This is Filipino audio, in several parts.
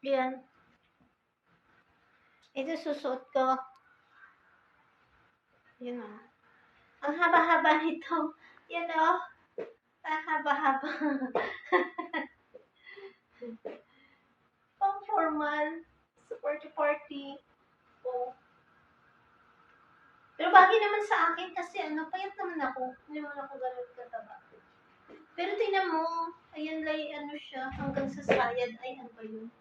Yan. Ito susuot ko. Yan o. Ang haba-haba nito. Yan o. Ang haba-haba. Pang formal. Sa party-party. Oh. Pero bagay naman sa akin kasi ano, payat naman ako. Hindi naman ako ganun kataba. Pero tingnan mo, ayan lay ano siya, hanggang sa sayad. Ay, ano ba yun?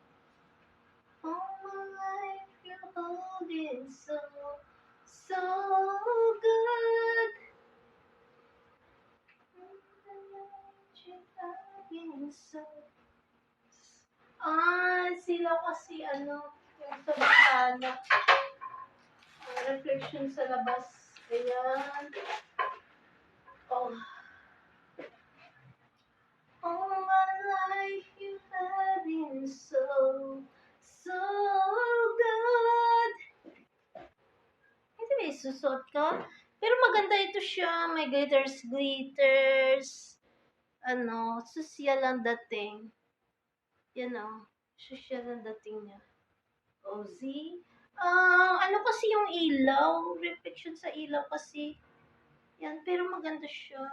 Ah, sila kasi ano, yung sa bintana. Reflection sa labas. Ayan. Oh. All my life you have been so, so good. Ito ba isusot ka? Pero maganda ito siya. May glitters, glitters. Ano, social ang dating. Yan o. Social ang dating niya. O, Z. Ah, ano kasi yung ilaw? Reflection sa ilaw kasi. Yan, pero maganda siya.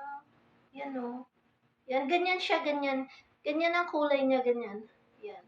Yan o. Yan, ganyan siya, ganyan. Ganyan ang kulay niya, ganyan.